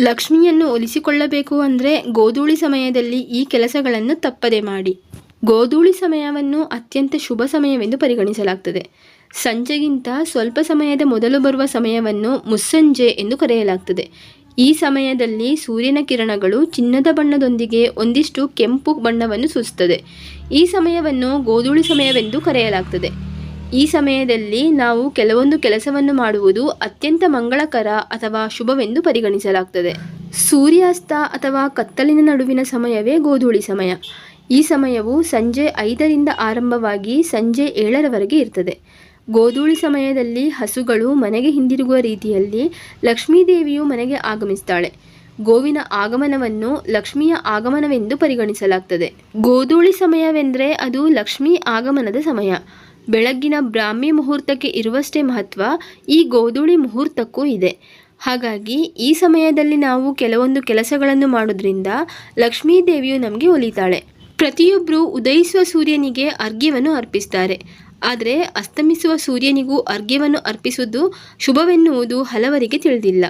ಲಕ್ಷ್ಮಿಯನ್ನು ಒಲಿಸಿಕೊಳ್ಳಬೇಕು ಅಂದರೆ ಗೋಧೂಳಿ ಸಮಯದಲ್ಲಿ ಈ ಕೆಲಸಗಳನ್ನು ತಪ್ಪದೆ ಮಾಡಿ. ಗೋಧೂಳಿ ಸಮಯವನ್ನು ಅತ್ಯಂತ ಶುಭ ಸಮಯವೆಂದು ಪರಿಗಣಿಸಲಾಗ್ತದೆ. ಸಂಜೆಗಿಂತ ಸ್ವಲ್ಪ ಸಮಯದ ಮೊದಲು ಬರುವ ಸಮಯವನ್ನು ಮುಸ್ಸಂಜೆ ಎಂದು ಕರೆಯಲಾಗ್ತದೆ. ಈ ಸಮಯದಲ್ಲಿ ಸೂರ್ಯನ ಕಿರಣಗಳು ಚಿನ್ನದ ಬಣ್ಣದೊಂದಿಗೆ ಒಂದಿಷ್ಟು ಕೆಂಪು ಬಣ್ಣವನ್ನು ಸೂಚಿಸುತ್ತದೆ ಈ ಸಮಯವನ್ನು ಗೋಧೂಳಿ ಸಮಯವೆಂದು ಕರೆಯಲಾಗ್ತದೆ. ಈ ಸಮಯದಲ್ಲಿ ನಾವು ಕೆಲವೊಂದು ಕೆಲಸವನ್ನು ಮಾಡುವುದು ಅತ್ಯಂತ ಮಂಗಳಕರ ಅಥವಾ ಶುಭವೆಂದು ಪರಿಗಣಿಸಲಾಗ್ತದೆ. ಸೂರ್ಯಾಸ್ತ ಅಥವಾ ಕತ್ತಲಿನ ನಡುವಿನ ಸಮಯವೇ ಗೋಧೂಳಿ ಸಮಯ. ಈ ಸಮಯವು ಸಂಜೆ ಐದರಿಂದ ಆರಂಭವಾಗಿ ಸಂಜೆ ಏಳರವರೆಗೆ ಇರ್ತದೆ. ಗೋಧೂಳಿ ಸಮಯದಲ್ಲಿ ಹಸುಗಳು ಮನೆಗೆ ಹಿಂದಿರುಗುವ ರೀತಿಯಲ್ಲಿ ಲಕ್ಷ್ಮೀದೇವಿಯು ಮನೆಗೆ ಆಗಮಿಸ್ತಾಳೆ. ಗೋವಿನ ಆಗಮನವನ್ನು ಲಕ್ಷ್ಮಿಯ ಆಗಮನವೆಂದು ಪರಿಗಣಿಸಲಾಗ್ತದೆ. ಗೋಧೂಳಿ ಸಮಯವೆಂದರೆ ಅದು ಲಕ್ಷ್ಮೀ ಆಗಮನದ ಸಮಯ. ಬೆಳಗ್ಗಿನ ಬ್ರಾಹ್ಮಿ ಮುಹೂರ್ತಕ್ಕೆ ಇರುವಷ್ಟೇ ಮಹತ್ವ ಈ ಗೋಧೂಳಿ ಮುಹೂರ್ತಕ್ಕೂ ಇದೆ. ಹಾಗಾಗಿ ಈ ಸಮಯದಲ್ಲಿ ನಾವು ಕೆಲವೊಂದು ಕೆಲಸಗಳನ್ನು ಮಾಡೋದ್ರಿಂದ ಲಕ್ಷ್ಮೀ ದೇವಿಯು ನಮಗೆ ಒಲಿತಾಳೆ. ಪ್ರತಿಯೊಬ್ಬರು ಉದಯಿಸುವ ಸೂರ್ಯನಿಗೆ ಅರ್ಘ್ಯವನ್ನು ಅರ್ಪಿಸ್ತಾರೆ. ಆದರೆ ಅಸ್ತಮಿಸುವ ಸೂರ್ಯನಿಗೂ ಅರ್ಘ್ಯವನ್ನು ಅರ್ಪಿಸುವುದು ಶುಭವೆನ್ನುವುದು ಹಲವರಿಗೆ ತಿಳಿದಿಲ್ಲ.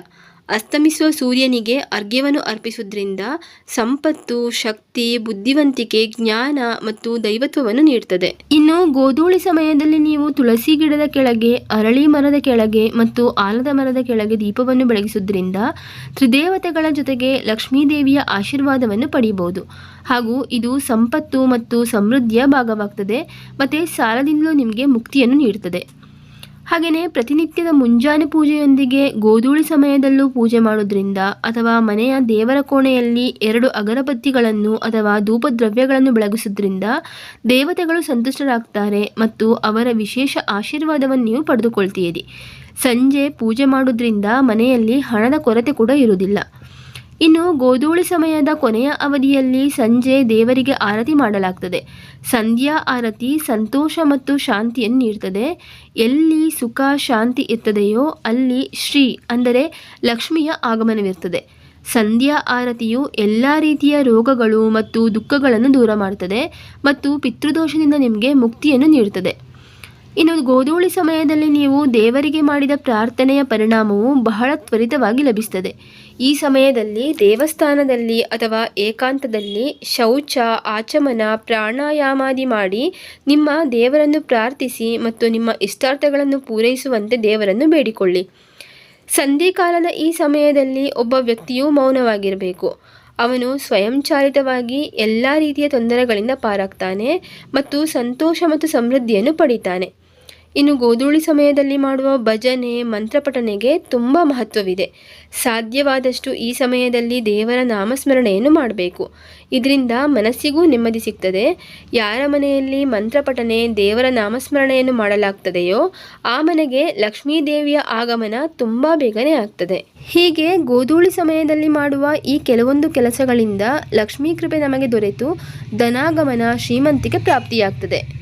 ಅಸ್ತಮಿಸುವ ಸೂರ್ಯನಿಗೆ ಅರ್ಘ್ಯವನ್ನು ಅರ್ಪಿಸುವುದರಿಂದ ಸಂಪತ್ತು, ಶಕ್ತಿ, ಬುದ್ಧಿವಂತಿಕೆ, ಜ್ಞಾನ ಮತ್ತು ದೈವತ್ವವನ್ನು ನೀಡುತ್ತದೆ. ಇನ್ನು ಗೋಧೂಳಿ ಸಮಯದಲ್ಲಿ ನೀವು ತುಳಸಿ ಗಿಡದ ಕೆಳಗೆ, ಅರಳಿ ಮರದ ಕೆಳಗೆ ಮತ್ತು ಆಲದ ಮರದ ಕೆಳಗೆ ದೀಪವನ್ನು ಬೆಳಗಿಸುವುದರಿಂದ ತ್ರಿದೇವತೆಗಳ ಜೊತೆಗೆ ಲಕ್ಷ್ಮೀದೇವಿಯ ಆಶೀರ್ವಾದವನ್ನು ಪಡೆಯಬಹುದು ಹಾಗೂ ಇದು ಸಂಪತ್ತು ಮತ್ತು ಸಮೃದ್ಧಿಯ ಭಾಗವಾಗ್ತದೆ, ಮತ್ತು ಸಾಲದಿಂದಲೂ ನಿಮಗೆ ಮುಕ್ತಿಯನ್ನು ನೀಡುತ್ತದೆ. ಹಾಗೆಯೇ ಪ್ರತಿನಿತ್ಯದ ಮುಂಜಾನೆ ಪೂಜೆಯೊಂದಿಗೆ ಗೋಧೂಳಿ ಸಮಯದಲ್ಲೂ ಪೂಜೆ ಮಾಡೋದ್ರಿಂದ ಅಥವಾ ಮನೆಯ ದೇವರ ಕೋಣೆಯಲ್ಲಿ ಎರಡು ಅಗರಬತ್ತಿಗಳನ್ನು ಅಥವಾ ಧೂಪದ್ರವ್ಯಗಳನ್ನು ಬೆಳಗಿಸೋದ್ರಿಂದ ದೇವತೆಗಳು ಸಂತುಷ್ಟರಾಗ್ತಾರೆ ಮತ್ತು ಅವರ ವಿಶೇಷ ಆಶೀರ್ವಾದವನ್ನು ನೀವು ಪಡೆದುಕೊಳ್ತೀರಿ ಸಂಜೆ ಪೂಜೆ ಮಾಡೋದ್ರಿಂದ ಮನೆಯಲ್ಲಿ ಹಣದ ಕೊರತೆ ಕೂಡ ಇರುವುದಿಲ್ಲ. ಇನ್ನು ಗೋಧೂಳಿ ಸಮಯದ ಕೊನೆಯ ಅವಧಿಯಲ್ಲಿ ಸಂಜೆ ದೇವರಿಗೆ ಆರತಿ ಮಾಡಲಾಗ್ತದೆ. ಸಂಧ್ಯಾ ಆರತಿ ಸಂತೋಷ ಮತ್ತು ಶಾಂತಿಯನ್ನು ನೀಡ್ತದೆ. ಎಲ್ಲಿ ಸುಖ, ಶಾಂತಿ ಇರ್ತದೆಯೋ ಅಲ್ಲಿ ಶ್ರೀ ಅಂದರೆ ಲಕ್ಷ್ಮಿಯ ಆಗಮನವಿರ್ತದೆ. ಸಂಧ್ಯಾ ಆರತಿಯು ಎಲ್ಲ ರೀತಿಯ ರೋಗಗಳು ಮತ್ತು ದುಃಖಗಳನ್ನು ದೂರ ಮಾಡ್ತದೆ ಮತ್ತು ಪಿತೃದೋಷದಿಂದ ನಿಮಗೆ ಮುಕ್ತಿಯನ್ನು ನೀಡುತ್ತದೆ ಇನ್ನು ಗೋಧೂಳಿ ಸಮಯದಲ್ಲಿ ನೀವು ದೇವರಿಗೆ ಮಾಡಿದ ಪ್ರಾರ್ಥನೆಯ ಪರಿಣಾಮವು ಬಹಳ ತ್ವರಿತವಾಗಿ ಲಭಿಸುತ್ತದೆ. ಈ ಸಮಯದಲ್ಲಿ ದೇವಸ್ಥಾನದಲ್ಲಿ ಅಥವಾ ಏಕಾಂತದಲ್ಲಿ ಶೌಚ, ಆಚಮನ, ಪ್ರಾಣಾಯಾಮಾದಿ ಮಾಡಿ ನಿಮ್ಮ ದೇವರನ್ನು ಪ್ರಾರ್ಥಿಸಿ ಮತ್ತು ನಿಮ್ಮ ಇಷ್ಟಾರ್ಥಗಳನ್ನು ಪೂರೈಸುವಂತೆ ದೇವರನ್ನು ಬೇಡಿಕೊಳ್ಳಿ. ಸಂಧಿಕಾಲದ ಈ ಸಮಯದಲ್ಲಿ ಒಬ್ಬ ವ್ಯಕ್ತಿಯು ಮೌನವಾಗಿರಬೇಕು. ಅವನು ಸ್ವಯಂಚಾಲಿತವಾಗಿ ಎಲ್ಲ ರೀತಿಯ ತೊಂದರೆಗಳಿಂದ ಪಾರಾಗ್ತಾನೆ ಮತ್ತು ಸಂತೋಷ ಮತ್ತು ಸಮೃದ್ಧಿಯನ್ನು ಪಡಿತಾನೆ. ಇನ್ನು ಗೋಧೂಳಿ ಸಮಯದಲ್ಲಿ ಮಾಡುವ ಭಜನೆ, ಮಂತ್ರಪಠನೆಗೆ ತುಂಬ ಮಹತ್ವವಿದೆ. ಸಾಧ್ಯವಾದಷ್ಟು ಈ ಸಮಯದಲ್ಲಿ ದೇವರ ನಾಮಸ್ಮರಣೆಯನ್ನು ಮಾಡಬೇಕು. ಇದರಿಂದ ಮನಸ್ಸಿಗೂ ನೆಮ್ಮದಿ ಸಿಗ್ತದೆ. ಯಾರ ಮನೆಯಲ್ಲಿ ಮಂತ್ರಪಠನೆ, ದೇವರ ನಾಮಸ್ಮರಣೆಯನ್ನು ಮಾಡಲಾಗ್ತದೆಯೋ, ಆ ಮನೆಗೆ ಲಕ್ಷ್ಮೀ ದೇವಿಯ ಆಗಮನ ತುಂಬ ಬೇಗನೆ ಆಗ್ತದೆ. ಹೀಗೆ ಗೋಧೂಳಿ ಸಮಯದಲ್ಲಿ ಮಾಡುವ ಈ ಕೆಲವೊಂದು ಕೆಲಸಗಳಿಂದ ಲಕ್ಷ್ಮೀ ಕೃಪೆ ನಮಗೆ ದೊರೆತು ಧನಾಗಮನ ಶ್ರೀಮಂತಿಕೆ ಪ್ರಾಪ್ತಿಯಾಗ್ತದೆ.